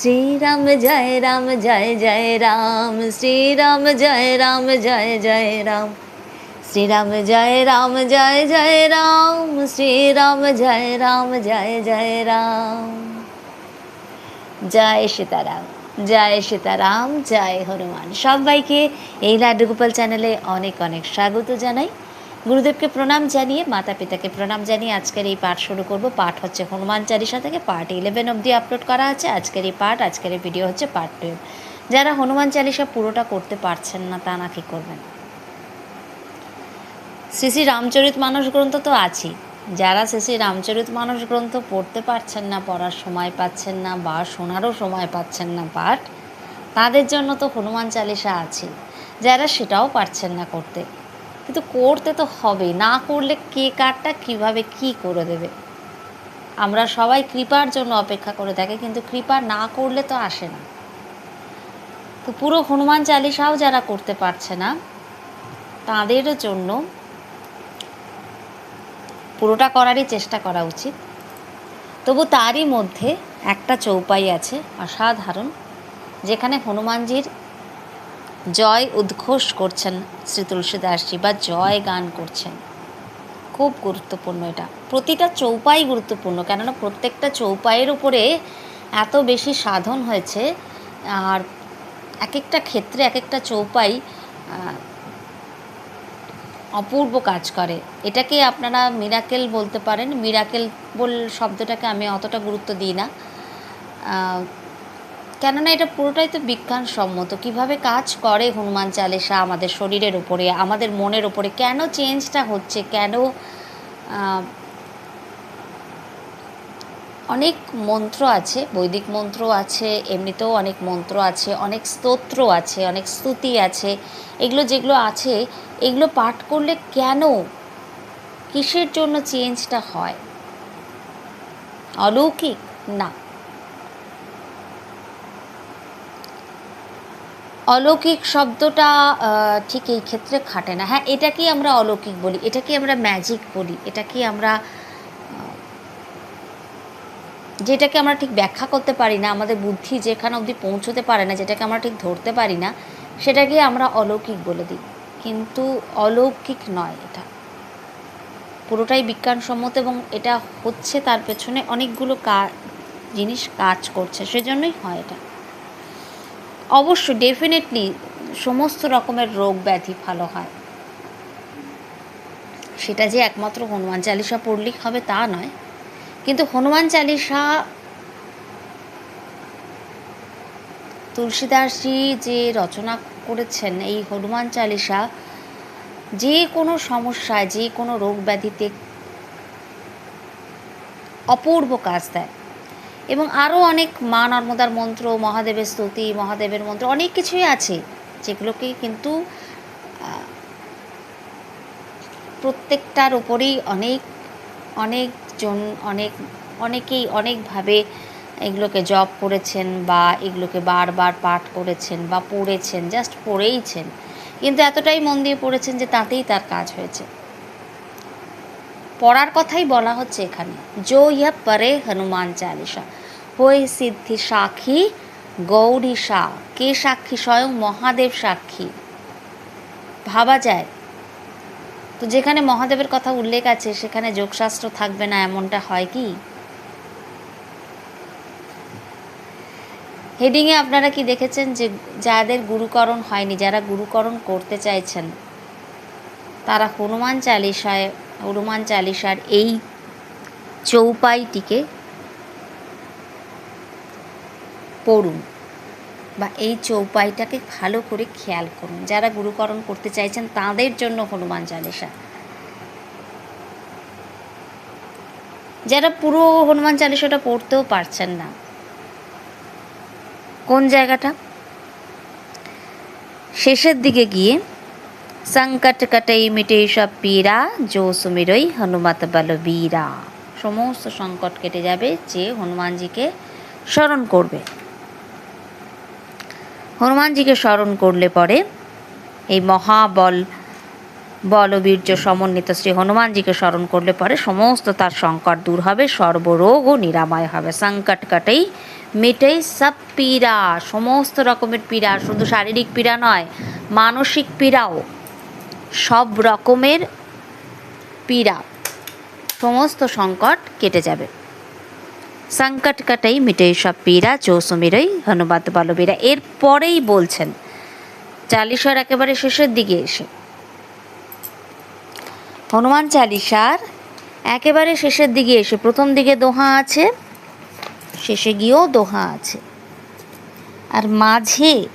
শ্রীরাম জয় রাম, জয় জয় রাম, শ্রীরাম জয় রাম, জয় জয় রাম। শ্রীরাম জয় রাম, জয় জয় রাম, শ্রীরাম জয় রাম, জয় জয় রাম। জয় সীতারাম জয় সীতারাম, জয় হনুমান। সবাইকে এই লাড্ডু গোপাল চ্যানেলে অনেক অনেক স্বাগত জানাই। গুরুদেবকে প্রণাম জানিয়ে মাতা পিতাকে প্রণাম জানিয়ে আজকের এই পাঠ শুরু করব। পাঠ হচ্ছে হনুমান চালিশা থেকে পার্ট ইলেভেন অবধি আপলোড করা আছে। আজকের এই পাঠ, আজকের এই ভিডিও হচ্ছে পার্ট টুয়েলভ যারা হনুমান চালিশা পুরোটা করতে পারছেন না, তা না কি করবেন? শ্রী শ্রী রামচরিত মানস গ্রন্থ তো আছেই। যারা শ্রী শ্রী রামচরিত মানস গ্রন্থ পড়তে পারছেন না, পড়ার সময় পাচ্ছেন না বা শোনারও সময় পাচ্ছেন না পাঠ, তাদের জন্য তো হনুমান চালিসা আছে যারা সেটাও পারছেন না করতে কিন্তু করতে তো হবে না করলে কে কারটা কীভাবে কি করে দেবে? আমরা সবাই কৃপার জন্য অপেক্ষা করে থাকি, কিন্তু কৃপা না করলে তো আসে না। তো পুরো হনুমান চালিসাও যারা করতে পারছে না, তাদের জন্য পুরোটা করারই চেষ্টা করা উচিত। তবু তারই মধ্যে একটা চৌপাই আছে, অসাধারণ, যেখানে হনুমানজির জয় উদ্ঘোষ করছেন শ্রী তুলসীদাসজি বা জয় গান করছেন। খুব গুরুত্বপূর্ণ এটা। প্রতিটা চৌপাই গুরুত্বপূর্ণ, কেননা প্রত্যেকটা চৌপাইয়ের উপরে এত বেশি সাধন হয়েছে, আর এক একটা ক্ষেত্রে এক একটা চৌপাই অপূর্ব কাজ করে। এটাকে আপনারা মিরাকেল বলতে পারেন। মিরাকেল বল, শব্দটাকে আমি অতটা গুরুত্ব দিই না। কেননা এটা পুরোটাই তো বিজ্ঞানসম্মত। কীভাবে কাজ করে হনুমান চালিসা আমাদের শরীরের উপরে, আমাদের মনের উপরে? কেন চেঞ্জটা হচ্ছে? কেন অনেক মন্ত্র আছে, বৈদিক মন্ত্র আছে, এমনিতেও অনেক মন্ত্র আছে, অনেক স্তোত্র আছে, অনেক স্তুতি আছে। এগুলো যেগুলো আছে, এগুলো পাঠ করলে কেন, কিসের জন্য চেঞ্জটা হয়? অলৌকিক? না। অলৌকিক শব্দটা ঠিক এই ক্ষেত্রে খাটে না। হ্যাঁ এটাকেই আমরা অলৌকিক বলি এটাকে আমরা ম্যাজিক বলি এটাকে আমরা যেটাকে আমরা ঠিক ব্যাখ্যা করতে পারি না, আমাদের বুদ্ধি যেখানে অবধি পৌঁছতে পারে না, যেটাকে আমরা ঠিক ধরতে পারি না সেটাকে আমরা অলৌকিক বলে দিই। কিন্তু অলৌকিক নয় এটা। পুরোটাই বিজ্ঞানসম্মত এবং এটা হচ্ছে তার পেছনে অনেকগুলো কা, জিনিস কাজ করছে, সেজন্যই হয় এটা। অবশ্য ডেফিনেটলি সমস্ত রকমের রোগ ব্যাধি ভালো হয়। সেটা যে একমাত্র হনুমান চালিসা পড়লেই হবে তা নয়। কিন্তু হনুমান চালিসা, তুলসীদাসজি যে রচনা করেছেন, এই হনুমান চালিসা যে কোনো সমস্যায়, যে কোনো রোগ ব্যাধিতে অপূর্ব কাজ দেয়। এবং আরও অনেক মা নর্মদার মন্ত্র, মহাদেবের স্তুতি, মহাদেবের মন্ত্র, অনেক কিছুই আছে, যেগুলোকে কিন্তু প্রত্যেকটার উপরেই অনেক অনেকজন অনেক, অনেকেই অনেকভাবে এগুলোকে জব করেছেন বা এগুলোকে বারবার পাঠ করেছেন বা পড়েছেন, জাস্ট পড়েইছেন। কিন্তু এতটাই মন দিয়ে পড়েছেন যে তাতেই তার কাজ হয়েছে। পড়ার কথাই বলা হচ্ছে এখানে, জো ইয়া পরে হনুমান চালিসা। হয়ে সিদ্ধি সাক্ষী, গৌরী শাহ কে সাক্ষী? স্বয়ং মহাদেব সাক্ষী। ভাবা যায়। তো যেখানে মহাদেবের কথা উল্লেখ আছে, সেখানে যোগশাস্ত্র থাকবে না, এমনটা হয় কি? হেডিংয়ে আপনারা কি দেখেছেন যে যাদের গুরুকরণ হয়নি, যারা গুরুকরণ করতে চাইছেন, তারা হনুমান চালিসায় হনুমান চালিসার এই চৌপাইটিকে পড়ুন বা এই চৌপাইটাকে ভালো করে খেয়াল করুন। যারা গুরুকরণ করতে চাইছেন, তাদের জন্য হনুমান চালিসা। যারা পুরো হনুমান চালিসাটা পড়তেও পারছেন না, কোন জায়গাটা? শেষের দিকে গিয়ে সংকট কটই মিটে সব পীরা জো সুমিরই হনুমত বলবীরা সমস্ত সংকট কেটে যাবে যে হনুমানজিকে স্মরণ করবে। হনুমানজিকে স্মরণ করলে পরে এই মহাবল বলবীর্য সমন্বিত শ্রী হনুমানজিকে স্মরণ করলে পরে সমস্ত তার সংকট দূর হবে সর্বরোগও নিরাময় হবে। সংকট কাটেই, মেটেই সব পীড়া, সমস্ত রকমের পীড়া, শুধু শারীরিক পীড়া নয়, মানসিক পীড়াও, সব রকমের পীড়া, সমস্ত সংকট কেটে যাবে। সংকট কাটাই মিটে সব পীড়া চৌসুমিরই হনুমাত বলবীরা। এর পরেই বলছেন, চালিশার একেবারে শেষের দিকে এসে। হনুমান চালিশার একেবারে শেষের দিকে এসে, প্রথম দিকে দোহা আছে, শেষে গিয়েও দোহা আছে। আর মাঝে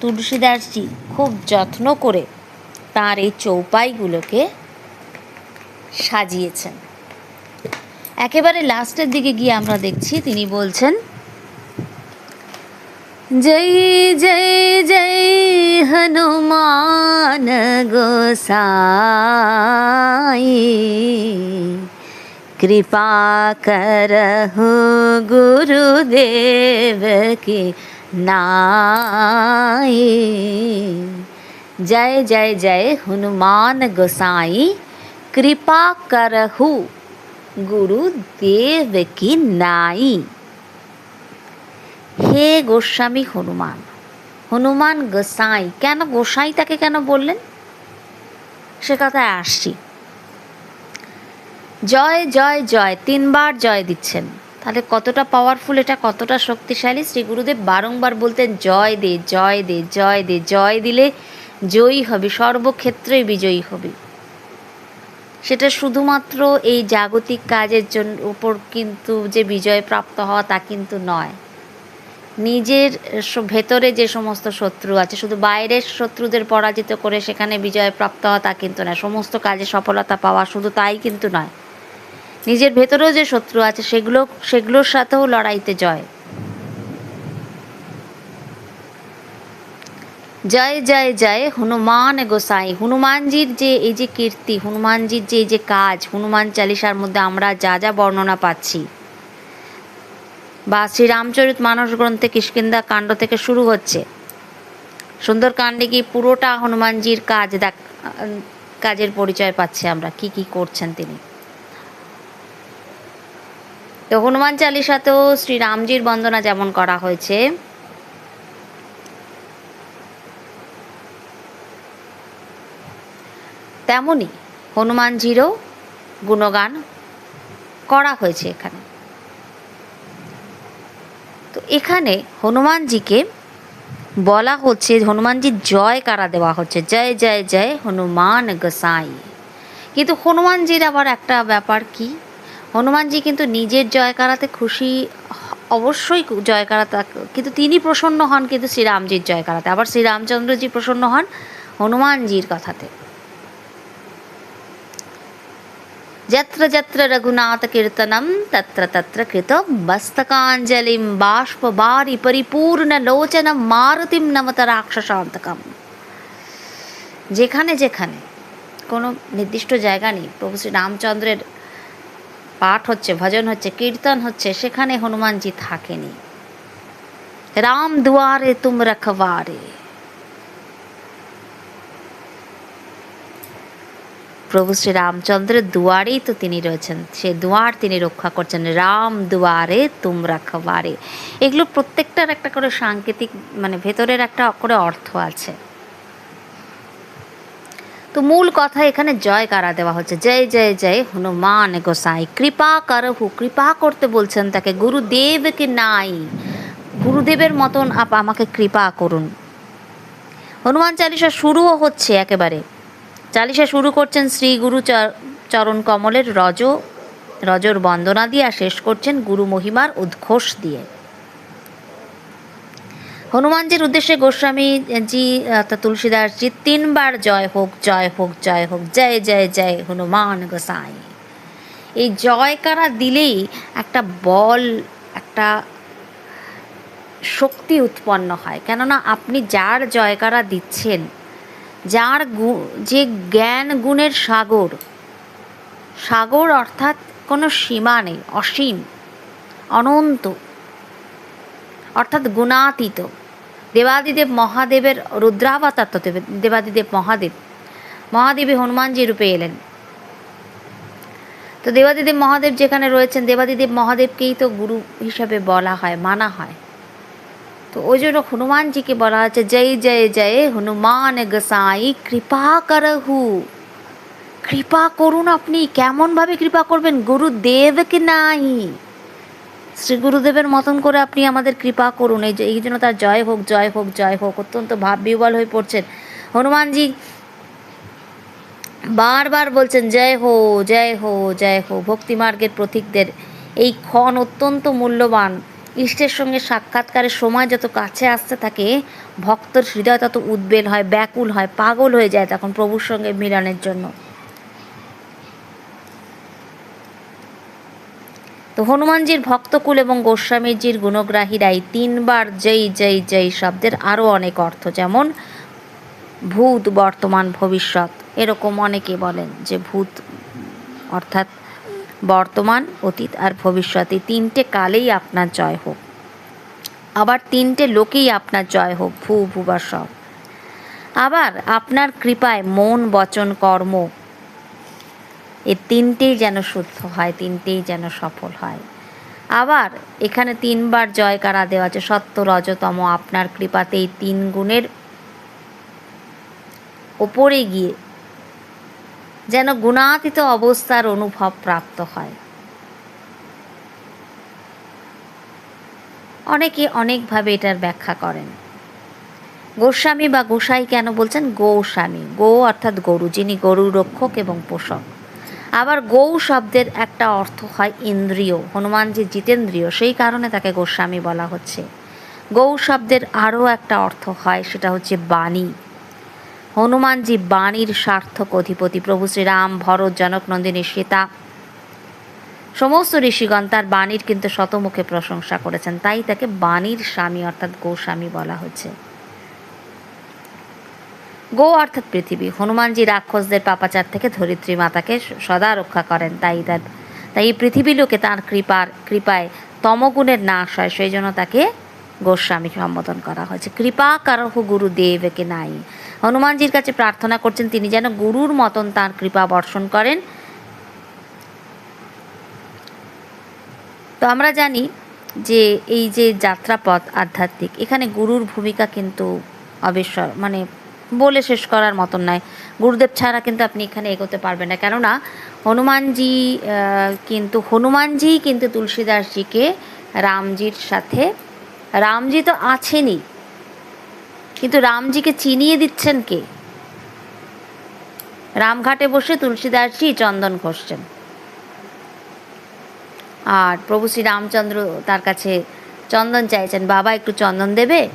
তুলসীদাসজি খুব যত্ন করে তার এই চৌপাইগুলোকে সাজিয়েছেন। একেবারে লাস্টের দিকে গিয়ে আমরা দেখছি, তিনি বলছেন, জয় জয় জয় হনুমান গোসাই, কৃপা করহু গুরুদেব কি নাই। জয় জয় জয় হনুমান গোসাই, কৃপা করহু গুরুদেব কি নাই। হে গোস্বামী হনুমান হনুমান গোসাই, কেন গোসাই তাকে কেন বললেন? সে কথায় আসছি। জয় জয় জয়, তিনবার জয় দিচ্ছেন। তাহলে কতটা পাওয়ারফুল এটা কতটা শক্তিশালী? শ্রী গুরুদেব বারংবার বলতেন, জয় দে জয় দে জয় দে, জয় দিলে জয়ী হবে, সর্বক্ষেত্রেই বিজয়ী হবে। সেটা শুধুমাত্র এই জাগতিক কাজের জন্য উপর কিন্তু যে বিজয় প্রাপ্ত হওয়া তা কিন্তু নয়। নিজের ভেতরে যে সমস্ত শত্রু আছে, শুধু বাইরের শত্রুদের পরাজিত করে সেখানে বিজয় প্রাপ্ত হওয়া তা কিন্তু নয়। সমস্ত কাজে সফলতা পাওয়া শুধু তাই কিন্তু নয়। নিজের ভেতরেও যে শত্রু আছে, সেগুলো, সেগুলোর সাথেও লড়াইতে জয়। জয় জয় জয় হনুমান গোসাই হনুমানজির যে এই যে কীর্তি, হনুমানজির যে এই যে কাজ, হনুমান চালিসার মধ্যে আমরা যা যা বর্ণনা পাচ্ছি। বা শ্রীরামচরিত মানস গ্রন্থে কিষ্কিন্দা কাণ্ড থেকে শুরু হচ্ছে। সুন্দরকাণ্ডে কি পুরোটা হনুমানজির কাজ দেখ, কাজের পরিচয় পাচ্ছি আমরা, কি কি করছেন তিনি। তো হনুমান চালিসাতেও শ্রীরামজির বন্দনা যেমন করা হয়েছে তেমনই হনুমানজিরও গুণগান করা হয়েছে এখানে। তো এখানে হনুমানজিকে বলা হচ্ছে হনুমানজির জয় কারা দেওয়া হচ্ছে? জয় জয় জয় হনুমান গোসাই। কিন্তু হনুমানজির আবার একটা ব্যাপার কি? হনুমানজি কিন্তু নিজের জয় কারাতে খুশি, অবশ্যই জয় কারাতে, কিন্তু তিনি প্রসন্ন হন কিন্তু শ্রীরামজির জয় কারাতে। আবার শ্রীরামচন্দ্রজি প্রসন্ন হন হনুমানজির কথাতে। যত্র যত্র রঘুনাথ কীর্তনম তত্র তত্র কৃত মস্তকাঞ্জলিম বাষ্পবারি পরিপূর্ণ লোচন মারুতিম নমত রাক্ষসান্তকম যেখানে যেখানে কোনো নির্দিষ্ট জায়গা নেই প্রভু শ্রী রামচন্দ্রের পাঠ হচ্ছে ভজন হচ্ছে কীর্তন হচ্ছে সেখানে হনুমানজি থাকেনি রাম দুয়ারে তুম রখবারে প্রভু শ্রী রামচন্দ্রের দুয়ারেই তো তিনি রয়েছেন। সে দুয়ার তিনি রক্ষা করছেন। রাম দুয়ারে তুম রাখবারে এগুলো প্রত্যেকটার একটা করে সাংকেতিক মানে ভেতরের একটা করে অর্থ আছে। তো মূল কথা এখানে জয় কারা দেওয়া হচ্ছে? জয় জয় জয় হনুমান গোসাই। কৃপা করহু, কৃপা করতে বলছেন তাকে গুরুদেবকে নাই। গুরুদেবের মতন আপ আমাকে কৃপা করুন। হনুমান চালিসা শুরুও হচ্ছে একেবারে। চালিসা শুরু করছেন শ্রী গুরু চর- চরণ কমলের রজ, রজর বন্দনা দিয়ে আর শেষ করছেন গুরু মহিমার উদ্ঘোষ দিয়ে। হনুমানজির উদ্দেশ্যে গোস্বামী জি অর্থাৎ তুলসীদাসজি তিনবার জয় হোক জয় হোক জয় হোক, জয় জয় জয় হনুমান গোসাই। এই জয়কারা দিলেই একটা বল, একটা শক্তি উৎপন্ন হয়। কেননা আপনি যার জয়কারা দিচ্ছেন যার গু- যে জ্ঞান গুণের সাগর। সাগর অর্থাৎ কোনো সীমা নেই, অসীম, অনন্ত, অর্থাৎ গুণাতীত। দেবাদিদেব মহাদেবের রুদ্রাবতার দেবাদিদেব মহাদেব। মহাদেবী হনুমানজি রূপে এলেন। তো দেবাদিদেব মহাদেব যেখানে রয়েছেন, দেবাদিদেব মহাদেবকেই তো গুরু হিসাবে বলা হয়, মানা হয়। তো ওই জন্য হনুমানজিকে বলা হচ্ছে, জয় জয় জয়, হনুমান গোসাই, কৃপা করহু। কৃপা করুন আপনি, কেমনভাবে কৃপা করবেন? গুরুদেবকে নাই। শ্রী গুরুদেবের মতন করে আপনি আমাদের কৃপা করুন। এই যে- এই জন্য তার জয় হোক জয় হোক জয় হোক, অত্যন্ত ভাব বিহ্বল হয়ে পড়ছেন। হনুমানজি বারবার বলছেন, জয় হো জয় হো জয় হো ভক্তি মার্গের প্রতীকদের এই ক্ষণ অত্যন্ত মূল্যবান। ইষ্টের সঙ্গে সাক্ষাৎকারের সময় যত কাছে আসতে থাকে, ভক্তর হৃদয় তত উদ্বেল হয়, ব্যাকুল হয়, পাগল হয়ে যায় তখন প্রভুর সঙ্গে মিলনের জন্য। তো হনুমানজির ভক্তকুল এবং গোস্বামীজির গুণগ্রাহীরাই তিনবার জয় জয় জয় শব্দের আরও অনেক অর্থ, যেমন ভূত বর্তমান ভবিষ্যৎ। এরকম অনেকে বলেন যে ভূত অর্থাৎ বর্তমান, অতীত আর ভবিষ্যতে তিনটে কালেই আপনার জয় হোক। আবার তিনটে লোকেই আপনার জয় হোক, ভূ ভুবা সব। আবার আপনার কৃপায় মন, বচন, কর্ম, এ তিনটেই যেন শুদ্ধ হয়, তিনটেই যেন সফল হয়। আবার এখানে তিনবার জয় জয়কারা দেওয়া আছে? সত্য, রজতম, আপনার কৃপাতেই তিন গুণের ওপরে গিয়ে যেন গুণাতীত অবস্থার অনুভব প্রাপ্ত হয়। অনেকে অনেকভাবে এটার ব্যাখ্যা করেন। গোস্বামী বা গোসাই কেন বলছেন গোস্বামী? গো অর্থাৎ গরু, যিনি গরু রক্ষক এবং পোষক। আবার গৌ শব্দের একটা অর্থ হয় ইন্দ্রিয়, হনুমানজি জিতেন্দ্রিয়, সেই কারণে তাকে গোস্বামী বলা হচ্ছে। গৌ শব্দের আরও একটা অর্থ হয়, সেটা হচ্ছে বাণী। হনুমানজি বাণীর সার্থক অধিপতি। প্রভু শ্রীরাম, ভরত, জনক, নন্দিনী, সীতা, সমস্ত ঋষিগণ তার বাণীর কিন্তু শতমুখে প্রশংসা করেছেন। তাই তাকে বাণীর স্বামী অর্থাৎ গোস্বামী বলা হচ্ছে। গো অর্থাৎ পৃথিবী, হনুমানজি রাক্ষসদের পাপাচার থেকে ধরিত্রী মাতাকে সদা রক্ষা করেন। তাই তার, তাই এই পৃথিবী লোকে তার কৃপার, কৃপায় তমগুণের নাশ হয়। সেই জন্য তাকে গোস্বামী সম্বোধন করা হয়েছে। কৃপা কারহ গুরুদেবকে নাই। হনুমানজির কাছে প্রার্থনা করছেন, তিনি যেন গুরুর মতন তার কৃপা বর্ষণ করেন। তো আমরা জানি যে এই যে যাত্রাপথ আধ্যাত্মিক, এখানে গুরুর ভূমিকা কিন্তু অবিশ্বর মানে বলে শেষ করার মতন নয়। গুরুদেব ছাড়া কিন্তু আপনি এখানে এগোতে পারবেন না। কেননা হনুমানজি কিন্তু হনুমানজি কিন্তু তুলসীদাসজিকে রামজির সাথে রামজি তো আছেনই। কিন্তু রামজিকে চিনিয়ে দিচ্ছেন কে? রামঘাটে বসে তুলসীদাসজি চন্দন ঘষছেন। আর প্রভু শ্রী রামচন্দ্র তার কাছে চন্দন চাইছেন, বাবা, একটু চন্দন দেবে?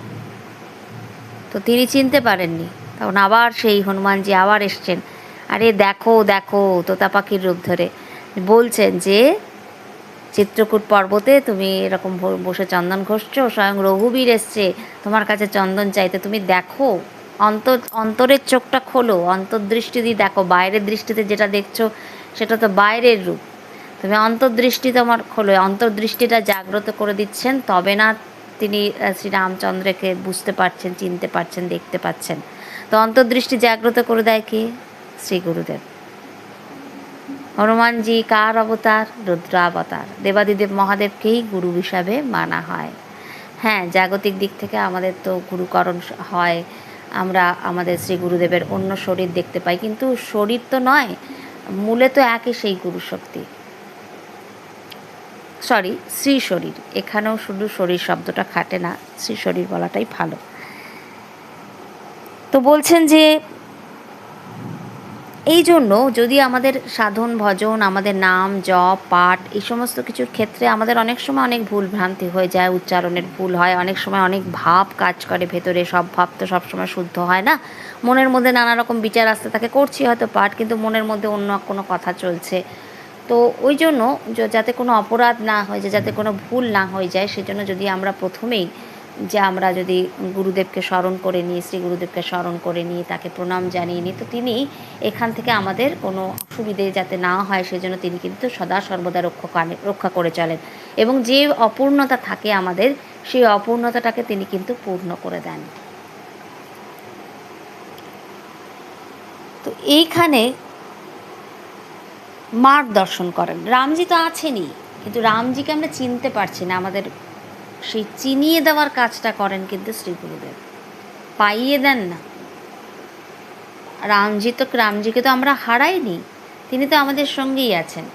তো তিনি চিনতে পারেননি। তখন আবার সেই হনুমানজি আবার এসছেন। আরে দেখো দেখো তোতা পাখির রূপ ধরে। বলছেন যে চিত্রকূট পর্বতে তুমি এরকম বসে চন্দন ঘষছো, স্বয়ং রঘুবীর এসছে তোমার কাছে চন্দন চাইতে। তুমি দেখো, অন্তর, অন্তরের চোখটা খোলো, অন্তর্দৃষ্টি দিয়ে দেখো, বাইরের দৃষ্টিতে যেটা দেখছ সেটা তো বাইরের রূপ। তুমি অন্তর্দৃষ্টি তোমার খোলো, অন্তর্দৃষ্টিটা জাগ্রত করে দিচ্ছেন, তবে না তিনি শ্রীরামচন্দ্রকে বুঝতে পারছেন, চিনতে পারছেন, দেখতে পাচ্ছেন। তো অন্তর্দৃষ্টি জাগ্রত করে দেয় কে? শ্রী গুরুদেব। হনুমানজি কার অবতার? রুদ্রাবতার দেবাদিদেব মহাদেবকেই গুরু হিসাবে মানা হয়। হ্যাঁ জাগতিক দিক থেকে আমাদের তো গুরুকরণ হয়। আমরা আমাদের শ্রী গুরুদেবের অন্য শরীর দেখতে পাই। কিন্তু শরীর তো নয়, মূলে তো একই সেই গুরু শক্তি। সরি, শ্রী শরীর। এখানেও শুধু শরীর শব্দটা খাটে না, শ্রী শরীর বলাটাই ভালো। তো বলছেন যে এই জন্য যদি আমাদের সাধন, ভজন, আমাদের নাম, জপ, পাঠ এই সমস্ত কিছুর ক্ষেত্রে আমাদের অনেক সময় অনেক ভুল ভ্রান্তি হয়ে যায়, উচ্চারণের ভুল হয়, অনেক সময় অনেক ভাব কাজ করে ভেতরে, সব ভাব তো সবসময় শুদ্ধ হয় না। মনের মধ্যে নানা রকম বিচার আসতে থাকে, করছি হয়তো পাঠ, কিন্তু মনের মধ্যে অন্য কোনো কথা চলছে। তো ওই জন্য যাতে কোনো অপরাধ না হয়ে যায়, যাতে কোনো ভুল না হয়ে যায়, সেজন্য যদি আমরা প্রথমেই যে আমরা যদি গুরুদেবকে স্মরণ করে নিই, শ্রী গুরুদেবকে স্মরণ করে নিই, তাকে প্রণাম জানিয়ে নিই, তো তিনি এখান থেকে আমাদের কোনো অসুবিধে যাতে না হয়, সেজন্য তিনি কিন্তু সদা সর্বদা রক্ষা রক্ষা করে চলেন। এবং যে অপূর্ণতা থাকে আমাদের, সেই অপূর্ণতাটাকে তিনি কিন্তু পূর্ণ করে দেন। তো এইখানে মার দর্শন করেন। রামজি তো আছেনই, কিন্তু রামজিকে আমরা চিনতে পারছি না, আমাদের সেই চিনিয়ে দেওয়ার কাজটা করেন কিন্তু শ্রী গুরুদেব। পাইয়ে দেন না। রামজি তো রামজিকে তো আমরা হারাইনি, তিনি তো আমাদের সঙ্গেই আছেন।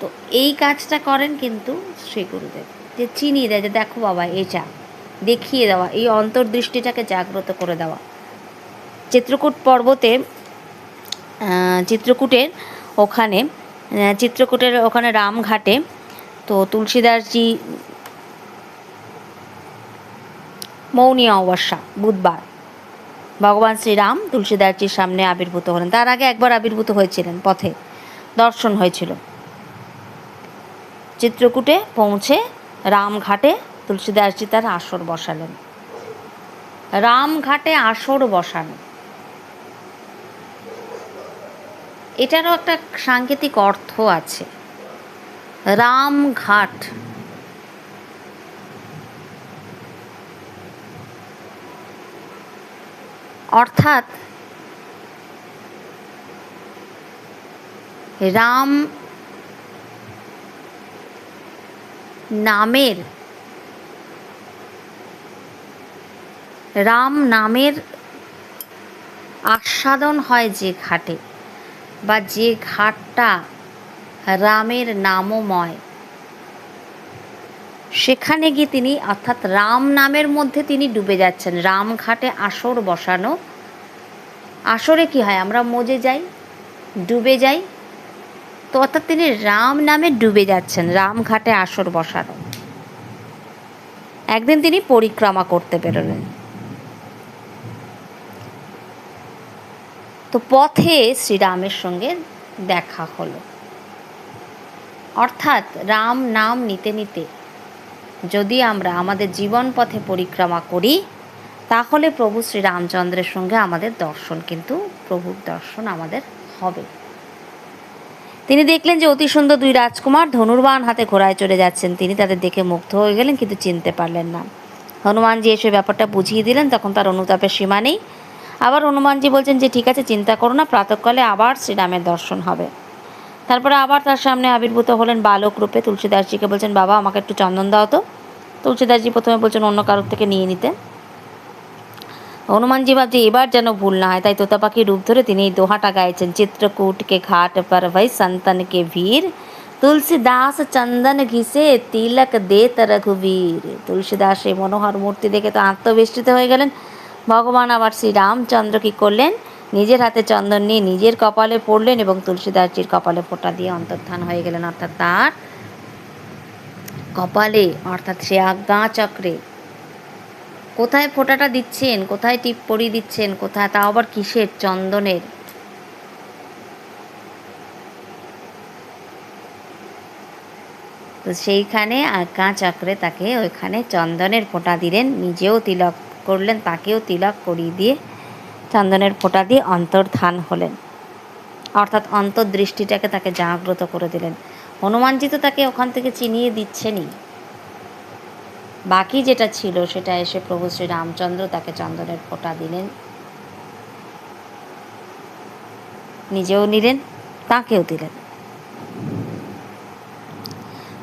তো এই কাজটা করেন কিন্তু শ্রী গুরুদেব। যে চিনিয়ে দেয়, যে দেখো বাবা এটা দেখিয়ে দেওয়া, এই অন্তর্দৃষ্টিটাকে জাগ্রত করে দেওয়া। চিত্রকূট পর্বতে চিত্রকূটের ওখানে চিত্রকূটের ওখানে রামঘাটে তো তুলসীদাসজি মৌনী অমাবস্যা, বুধবার। ভগবান শ্রীরাম তুলসীদাসজির সামনে আবির্ভূত হলেন। তার আগে একবার আবির্ভূত হয়েছিলেন পথে। দর্শন হয়েছিল। চিত্রকূটে পৌঁছে রামঘাটে তুলসীদাসজি তার আসর বসালেন। রামঘাটে আসর বসানো। এটারও একটা সাংকেতিক অর্থ আছে। রামঘাট অর্থাৎ রাম নামের রাম নামের আস্বাদন হয় যে ঘাটে বা যে ঘাটটা রামের নামময়। সেখানে গিয়ে তিনি, অর্থাৎ রাম নামের মধ্যে তিনি ডুবে যাচ্ছেন। রামঘাটে আসর বসানো। আসরে কি হয়? আমরা মজে যাই, ডুবে যাই। তো অর্থাৎ তিনি রাম নামে ডুবে যাচ্ছেন রামঘাটে আসর বসানো। একদিন তিনি পরিক্রমা করতে বেরোলেন। তো পথে শ্রীরামের সঙ্গে দেখা হলো। অর্থাৎ রাম নাম নিতে নিতে যদি আমরা আমাদের জীবন পথে পরিক্রমা করি, তাহলে প্রভু শ্রী রামচন্দ্রের সঙ্গে আমাদের দর্শন কিন্তু, প্রভুর দর্শন আমাদের হবে। তিনি দেখলেন যে অতি সুন্দর দুই রাজকুমার ধনুর্বান হাতে ঘোড়ায় চলে যাচ্ছেন। তিনি তাদের দেখে মুগ্ধ হয়ে গেলেন, কিন্তু চিনতে পারলেন না। হনুমানজি এসে ব্যাপারটা বুঝিয়ে দিলেন, তখন তার অনুতাপের সীমা নেই। আবার হনুমানজি বলছেন যে, ঠিক আছে, চিন্তা করো না, প্রাতকালে আবার শ্রীরামের দর্শন হবে। তারপরে আবার তার সামনে আবির্ভূত হলেন বালক রূপে তুলসীদাসজিকে। বলছেন, বাবা, আমাকে একটু চন্দন দাও তো। তুলসীদাসজি প্রথমে বলছেন, অন্য কারোর থেকে নিয়ে নিতে। হনুমানজি ভাবছে, এবার যেন ভুল না হয়। তাই তোতা পাখির রূপ ধরে তিনি এই দোহাটা গাইছেন, চিত্রকূটকে ঘাট पर ভাই সন্তানকে ভীর। তুলসীদাস চন্দন ঘিসে তিলক দে রঘুবীর। তুলসীদাস এই মনোহর মূর্তি দেখে তো আত্মবেষ্টিত হয়ে গেলেন। ভগবান আবার শ্রী রামচন্দ্র কী করলেন? নিজের হাতে চন্দন নিয়ে নিজের কপালে পড়লেন এবং তুলসীদাসজির কপালে ফোঁটা দিয়ে অন্তর্ধান হয়ে গেলেন, অর্থাৎ তার কপালে, অর্থাৎ সে আজ্ঞা চক্রে। কোথায় ফোঁটাটা দিচ্ছেন? কোথায় টিপ পরিয়ে দিচ্ছেন? কোথায়? তা আবার কিসের? চন্দনের। তো সেইখানে আজ্ঞা চক্রে তাকে ওইখানে চন্দনের ফোঁটা দিলেন, নিজেও তিলক করলেন, তাকেও তিলক করিয়ে দিয়ে চন্দনের ফোঁটা দিয়ে অন্তর্ধান হলেন। অর্থাৎ অন্তর্দৃষ্টিটাকে তাকে জাগ্রত করে দিলেন। হনুমানজি তো তাকে ওখান থেকে চিনিয়ে দিচ্ছেনই। বাকি যেটা ছিল সেটা এসে প্রভু শ্রী রামচন্দ্র তাকে চন্দনের ফোঁটা দিলেন। নিজেও নিলেন, তাকেও দিলেন।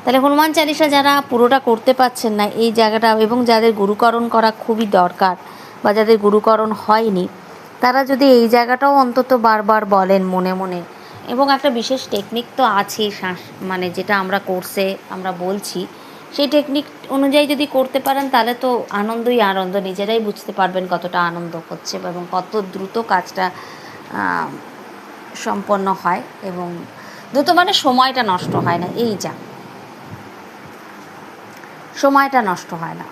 তাহলে হনুমান চালিসা যারা পুরোটা করতে পারছেন না, এই জায়গাটা এবং যাদের গুরুকরণ করা খুবই দরকার বা যাদের গুরুকরণ হয়নি তারা যদি এই জায়গাটাও অন্তত বারবার বলেন মনে মনে। এবং একটা বিশেষ টেকনিক তো আছেই শ্বাস মানে যেটা আমরা কোর্সে আমরা বলছি, সেই টেকনিক অনুযায়ী যদি করতে পারেন তাহলে তো আনন্দই আনন্দ, নিজেরাই বুঝতে পারবেন কতটা আনন্দ হচ্ছে এবং কত দ্রুত কাজটা সম্পন্ন হয় এবং দ্রুত মানে সময়টা নষ্ট হয় না, এই যা। সময়টা নষ্ট হয় না।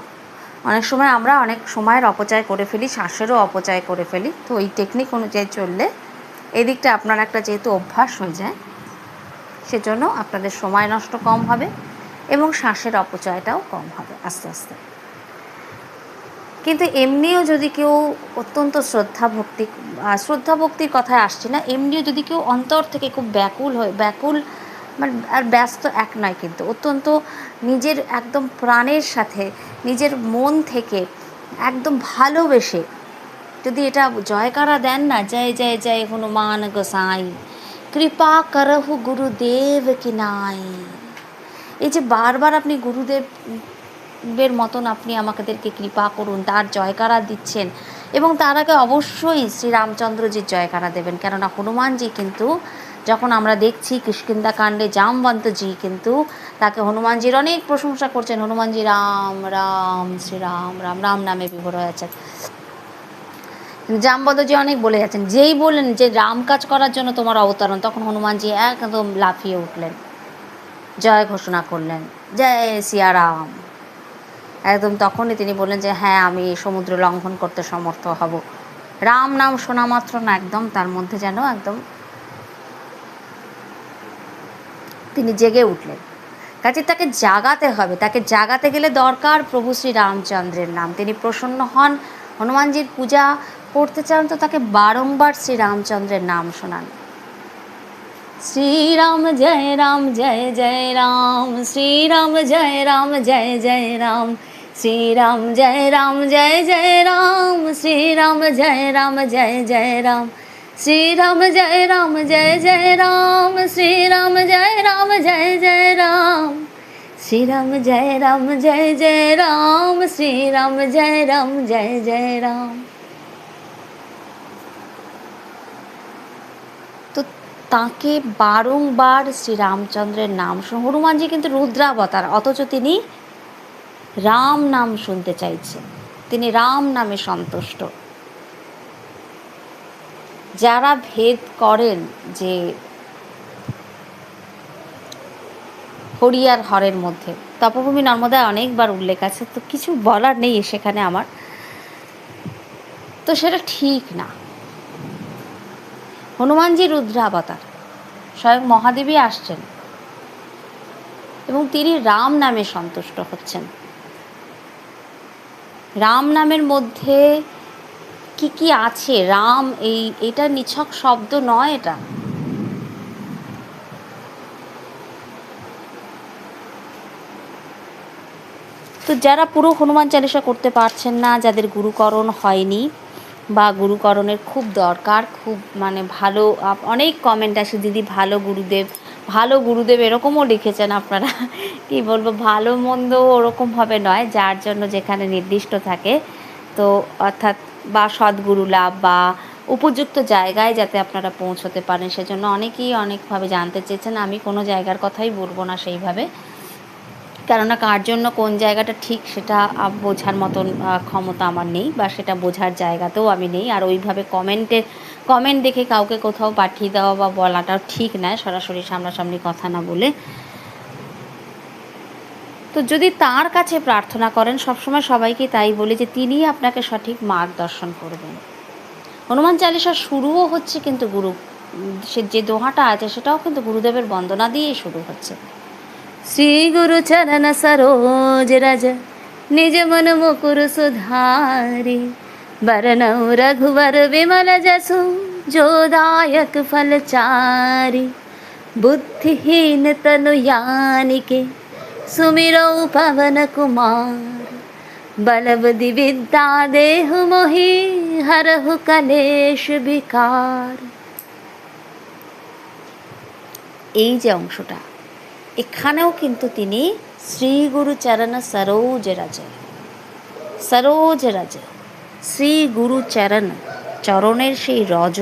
অনেক সময় আমরা অনেক সময়ের অপচয় করে ফেলি, শ্বাসেরও অপচয় করে ফেলি। তো এই টেকনিক অনুযায়ী চললে এই দিকটা আপনার একটা যেহেতু অভ্যাস হয়ে যায়, সেজন্য আপনাদের সময় নষ্ট কম হবে এবং শ্বাসের অপচয়টাও কম হবে আস্তে আস্তে। কিন্তু এমনিও যদি কেউ অত্যন্ত শ্রদ্ধা ভক্তি শ্রদ্ধা ভক্তির কথায় আসছে না, এমনিও যদি কেউ অন্তর থেকে খুব ব্যাকুল হয়, ব্যাকুল মানে আর ব্যস্ত এক নয় কিন্তু, অত্যন্ত নিজের একদম প্রাণের সাথে নিজের মন থেকে একদম ভালোবেসে যদি এটা জয়কারা দেন না, জয় জয় জয় হনুমান গোসাই, কৃপা করহু গুরুদেব কি নাই। এই যে বারবার আপনি গুরুদেব এর মতন আপনি আমাদেরকে কৃপা করুন, তার জয়কারা দিচ্ছেন এবং তার আগে অবশ্যই শ্রীরামচন্দ্রজির জয়কারা দেবেন। কেননা হনুমানজি কিন্তু যখন আমরা দেখছি কিষ্কিন্দা কাণ্ডে জামবন্তজি কিন্তু তাকে হনুমানজির অনেক প্রশংসা করছেন। হনুমানজি, রাম রাম শ্রীরাম রাম রাম নামে বিভোর হয়ে আছেন। জামবন্তজি অনেক বলে যাচ্ছেন, যেই বললেন যে রাম কাজ করার জন্য তোমার অবতরণ তখন হনুমানজি একদম লাফিয়ে উঠলেন। জয় ঘোষণা করলেন, জয় সিয়ারাম একদম তখনই তিনি বললেন যে হ্যাঁ আমি সমুদ্র লঙ্ঘন করতে সমর্থ হব। রাম নাম শোনা মাত্র না, একদম তার মধ্যে যেন একদম তিনি জেগে উঠলেন। কাজে তাকে জাগাতে হবে। তাকে জাগাতে গেলে দরকার প্রভু শ্রী রামচন্দ্রের নাম। তিনি প্রসন্ন হন, হনুমানজির পূজা করতে চান তো তাকে বারংবার শ্রী রামচন্দ্রের নাম শোনান। শ্রীরাম জয় রাম, জয় জয় রাম। শ্রীরাম জয় রাম, জয় জয় রাম। শ্রীরাম জয় রাম, জয় জয় রাম। শ্রীরাম জয় রাম, জয় জয় রাম। শ্রীরাম জয় রাম, জয় জয় রাম, শ্রীরাম জয় রাম, জয় জয় রাম। শ্রীরাম জয় রাম, জয় জয় রাম, শ্রীরাম জয় রাম, জয় জয় রাম। তো তাকে বারংবার শ্রীরামচন্দ্রের নাম শুন, হনুমানজি কিন্তু রুদ্রাবতার, অথচ তিনি রাম নাম শুনতে চাইছেন। তিনি রাম নামে সন্তুষ্ট। যারা ভেদ করেন যে হরিয়ার হরের মধ্যে। তপভূমি নর্মদায় অনেকবার উল্লেখ আছে, তো কিছু বলার নেই সেখানে আমার। তো সেটা ঠিক না। হনুমানজি রুদ্রাবতার, স্বয়ং মহাদেবী আসছেন এবং তিনি রাম নামে সন্তুষ্ট হচ্ছেন। রাম নামের মধ্যে কি কি আছে? রাম, এই, এটা নিছক শব্দ নয় এটা? তো যারা পুরো হনুমান চালিসা করতে পারছেন না, যাদের গুরুকরণ হয়নি বা গুরুকরণের খুব দরকার, খুব মানে ভালো অনেক কমেন্ট আসে, দিদি ভালো গুরুদেব ভালো গুরুদেব এরকমও লিখেছেন আপনারা। কি বলব, ভালো মন্দ ওরকমভাবে নয়, যার জন্য যেখানে নির্দিষ্ট থাকে। তো অর্থাৎ বা সদ্গুরু লাভ বা উপযুক্ত জায়গায় যাতে আপনারা পৌঁছতে পারেন, সেজন্য অনেকেই অনেকভাবে জানতে চেয়েছেন। আমি কোনো জায়গার কথাই বলব না সেইভাবে। কেননা কার জন্য কোন জায়গাটা ঠিক সেটা বোঝার মতন ক্ষমতা আমার নেই বা সেটা বোঝার জায়গাতেও আমি নেই। আর ওইভাবে কমেন্টের কমেন্ট দেখে কাউকে কোথাও পাঠিয়ে দেওয়া বা বলাটাও ঠিক নয়, সরাসরি সামনাসামনি কথা না বলে। তো যদি তার কাছে প্রার্থনা করেন, সবসময় সবাইকে তাই বলে যে তিনি আপনাকে সঠিক মার্গদর্শন করবেন। হনুমান চালিশা শুরুও হচ্ছে কিন্তু গুরু, সে যে দোহাটা আছে সেটাও কিন্তু গুরুদেবের বন্দনা দিয়েই শুরু হচ্ছে। শ্রী গুরু চরণ রাজা, নিজ মন মুকুর সুধারি, বরণৌ রঘুবর বিমল জসু जोदायक फलचारि सुमिरौ पवन कुमार बल बुद्धि विद्या देहु मोहि हरहु कलेश विकार এই যে অংশটা এখানেও কিন্তু তিনি শ্রী গুরু চরণ সরোজ রাজ সরোজ রাজ শ্রী গুরু চরণ চরণের সেই রজ